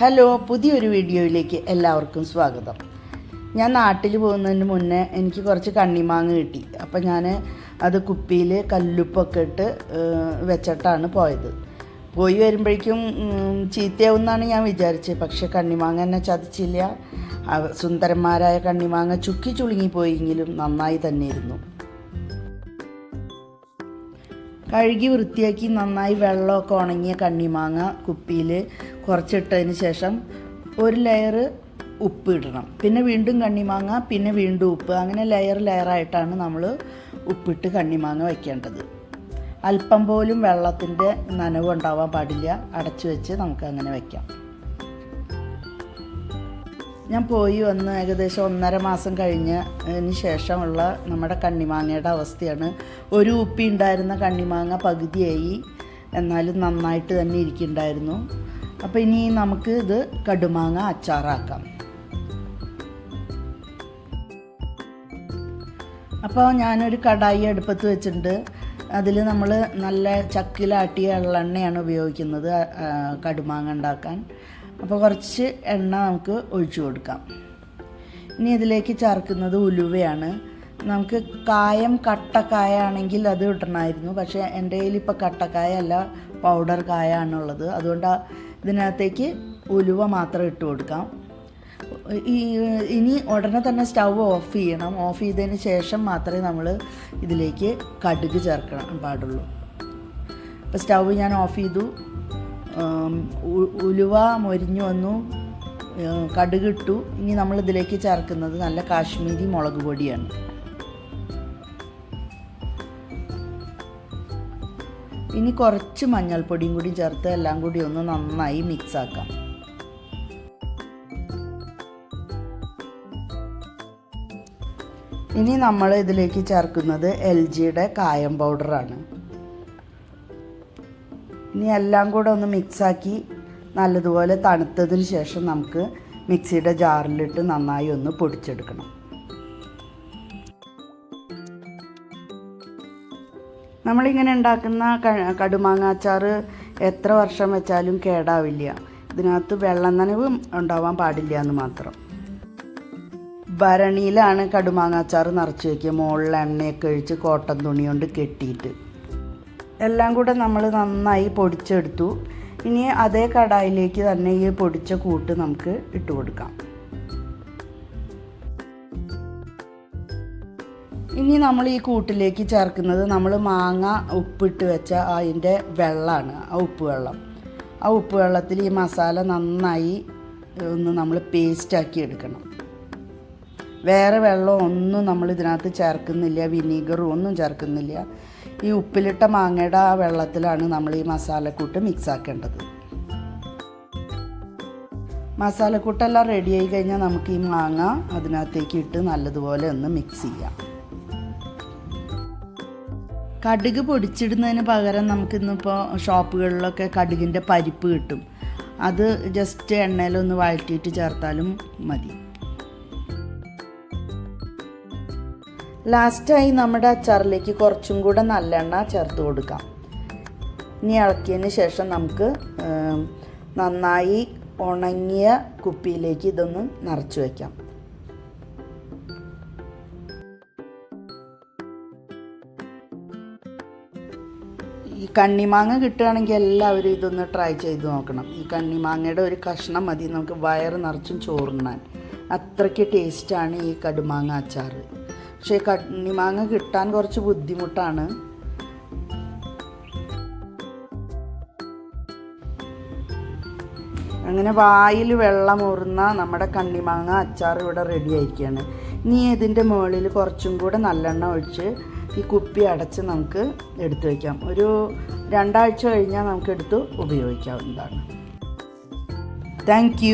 Hello പുതിയൊരു വീഡിയോയിലേക്ക് എല്ലാവർക്കും സ്വാഗതം. ഞാൻ നാട്ടിൽ പോകുന്നതിന് മുന്നേ എനിക്ക് കുറച്ച് കണ്ണിമാങ്ങ കിട്ടി. അപ്പം ഞാൻ അത് കുപ്പിയിൽ കല്ലുപ്പൊക്കെ ഇട്ട് വെച്ചിട്ടാണ് പോയത്. പോയി വരുമ്പോഴേക്കും ചീത്തയാവുമെന്നാണ് ഞാൻ വിചാരിച്ചത് പക്ഷേ കണ്ണിമാങ്ങ എന്നെ ചതിച്ചില്ല. സുന്ദരന്മാരായ കണ്ണിമാങ്ങ ചുക്കി ചുളുങ്ങിപ്പോയെങ്കിലും നന്നായി തന്നെ ഇരുന്നു കഴുകി വൃത്തിയാക്കി നന്നായി വെള്ളമൊക്കെ ഉണങ്ങിയ കണ്ണിമാങ്ങ കുപ്പിയിൽ കുറച്ചിട്ടതിന് ശേഷം ഒരു ലെയർ ഉപ്പ് ഇടണം. പിന്നെ വീണ്ടും കണ്ണിമാങ്ങ പിന്നെ വീണ്ടും ഉപ്പ്. അങ്ങനെ ലെയർ ലെയറായിട്ടാണ് നമ്മൾ ഉപ്പിട്ട് കണ്ണിമാങ്ങ വയ്ക്കേണ്ടത്. അല്പം പോലും വെള്ളത്തിന്റെ നനവ് ഉണ്ടാവാൻ പാടില്ല. അടച്ചു വെച്ച് നമുക്ക് അങ്ങനെ വയ്ക്കാം. ഞാൻ പോയി വന്ന് ഏകദേശം ഒന്നര മാസം കഴിഞ്ഞതിന് ശേഷമുള്ള നമ്മുടെ കണ്ണിമാങ്ങയുടെ അവസ്ഥയാണ്. ഒരു ഉപ്പി ഉണ്ടായിരുന്ന കണ്ണിമാങ്ങ പകുതിയായി. എന്നാലും നന്നായിട്ട് തന്നെ ഇരിക്കുന്നുണ്ടായിരുന്നു. അപ്പോൾ ഇനി നമുക്ക് ഇത് കടുമാങ്ങ അച്ചാറാക്കാം. അപ്പോൾ ഞാനൊരു കടായി അടുപ്പത്ത് വെച്ചിട്ടുണ്ട്. അതിൽ നമ്മൾ നല്ല ചക്കിലാട്ടിയ എള്ളെണ്ണയാണ് ഉപയോഗിക്കുന്നത് കടുമാങ്ങ ഉണ്ടാക്കാൻ. അപ്പോൾ കുറച്ച് എണ്ണ നമുക്ക് ഒഴിച്ചു കൊടുക്കാം. ഇനി ഇതിലേക്ക് ചേർക്കുന്നത് ഉലുവയാണ്. നമുക്ക് കായം കട്ടക്കായ ആണെങ്കിൽ അത് ഇടണമായിരുന്നു. പക്ഷേ എന്റെ കയ്യിൽ ഇപ്പോൾ കട്ടക്കായ അല്ല പൗഡർ കായ ആണുള്ളത്. അതുകൊണ്ട് ഇതിനകത്തേക്ക് ഉലുവ മാത്രം ഇട്ട് കൊടുക്കാം. ഇനി ഉടനെ തന്നെ സ്റ്റവ് ഓഫ് ചെയ്യണം. ഓഫ് ചെയ്തതിന് ശേഷം മാത്രമേ നമ്മൾ ഇതിലേക്ക് കടുക് ചേർക്കണം പാടുള്ളൂ. അപ്പോൾ സ്റ്റവ് ഞാൻ ഓഫ് ചെയ്തു. ഉലുവ മൊരിഞ്ഞു വന്നു. കടുകിട്ടു. ഇനി നമ്മൾ ഇതിലേക്ക് ചേർക്കുന്നത് നല്ല കാശ്മീരി മുളക് പൊടിയാണ്. ഇനി കുറച്ച് മഞ്ഞൾപ്പൊടിയും കൂടി ചേർത്ത് എല്ലാം കൂടി ഒന്ന് നന്നായി മിക്സ് ആക്കാം. ഇനി നമ്മൾ ഇതിലേക്ക് ചേർക്കുന്നത് എൽ ജിയുടെ കായം പൗഡറാണ് ഇനി എല്ലാം കൂടെ ഒന്ന് മിക്സാക്കി നല്ലതുപോലെ തണുത്തതിന് ശേഷം നമുക്ക് മിക്സിയുടെ ജാറിലിട്ട് നന്നായി ഒന്ന് പൊടിച്ചെടുക്കണം. നമ്മളിങ്ങനെ ഉണ്ടാക്കുന്ന കടുമാങ്ങാച്ചാർ കടുമാങ്ങ എത്ര വർഷം വെച്ചാലും കേടാവില്ല. ഇതിനകത്ത് വെള്ളം നനവ് ഉണ്ടാവാൻ പാടില്ല എന്ന് മാത്രം. ഭരണിയിലാണ് കടുമാങ്ങാച്ചാർ നിറച്ച് വയ്ക്കുക മുകളിൽ എണ്ണയൊക്കെ ഒഴിച്ച് കോട്ടൺ തുണി കൊണ്ട് കെട്ടിയിട്ട്. എല്ലാം കൂടെ നമ്മൾ നന്നായി പൊടിച്ചെടുത്തു. ഇനി അതേ കടായിലേക്ക് തന്നെ ഈ പൊടിച്ച കൂട്ട് നമുക്ക് ഇട്ട് കൊടുക്കാം. ഇനി നമ്മൾ ഈ കൂട്ടിലേക്ക് ചേർക്കുന്നത് നമ്മൾ മാങ്ങ ഉപ്പിട്ട് വെച്ച അതിന്റെ വെള്ളമാണ് ആ ഉപ്പ് വെള്ളം ആ ഉപ്പ് വെള്ളത്തിൽ ഈ മസാല നന്നായി ഒന്ന് നമ്മൾ പേസ്റ്റാക്കി എടുക്കണം. വേറെ വെള്ളം ഒന്നും നമ്മൾ ഇതിനകത്ത് ചേർക്കുന്നില്ല വിനീഗറും ഒന്നും ചേർക്കുന്നില്ല. ഈ ഉപ്പിലിട്ട മാങ്ങയുടെ ആ വെള്ളത്തിലാണ് നമ്മൾ ഈ മസാലക്കൂട്ട് മിക്സ് ആക്കേണ്ടത്. മസാലക്കൂട്ടെല്ലാം റെഡിയായി കഴിഞ്ഞാൽ നമുക്ക് ഈ മാങ്ങ അതിനകത്തേക്ക് ഇട്ട് നല്ലതുപോലെ ഒന്ന് മിക്സ് ചെയ്യാം. കടുക് പൊടിച്ചിടുന്നതിന് പകരം നമുക്കിന്നിപ്പോൾ ഷോപ്പുകളിലൊക്കെ കടുകിന്റെ പരിപ്പ് കിട്ടും. അത് ജസ്റ്റ് എണ്ണയിലൊന്ന് വഴറ്റിയിട്ട് ചേർത്താലും മതി. ലാസ്റ്റായി നമ്മുടെ അച്ചാറിലേക്ക് കുറച്ചും കൂടെ നല്ലെണ്ണ ചേർത്ത് കൊടുക്കാം. ഇനി ഇളക്കിയതിന് ശേഷം നമുക്ക് നന്നായി ഉണങ്ങിയ കുപ്പിയിലേക്ക് ഇതൊന്ന് നിറച്ച് വയ്ക്കാം ഈ കണ്ണിമാങ്ങ കിട്ടുകയാണെങ്കിൽ എല്ലാവരും ഇതൊന്ന് ട്രൈ ചെയ്ത് നോക്കണം. ഈ കണ്ണിമാങ്ങയുടെ ഒരു കഷ്ണം മതി. നമുക്ക് വയറ് നിറച്ചും ചോറുണ്ണാൻ. അത്രയ്ക്ക് ടേസ്റ്റാണ് ഈ കടുമാങ്ങ അച്ചാർ പക്ഷേ കണ്ണിമാങ്ങ കിട്ടാൻ കുറച്ച് ബുദ്ധിമുട്ടാണ്. അങ്ങനെ വായിൽ വെള്ളം ഊറുന്ന നമ്മുടെ കണ്ണിമാങ്ങ അച്ചാർ ഇവിടെ റെഡി ആയിരിക്കുകയാണ്. ഇനി ഇതിന്റെ മുകളിൽ കുറച്ചും കൂടെ നല്ലെണ്ണ ഒഴിച്ച് ഈ കുപ്പി അടച്ച് നമുക്ക് എടുത്തു വയ്ക്കാം ഒരു രണ്ടാഴ്ച കഴിഞ്ഞാൽ നമുക്ക് എടുത്ത് ഉപയോഗിക്കാവുന്നതാണ്. താങ്ക്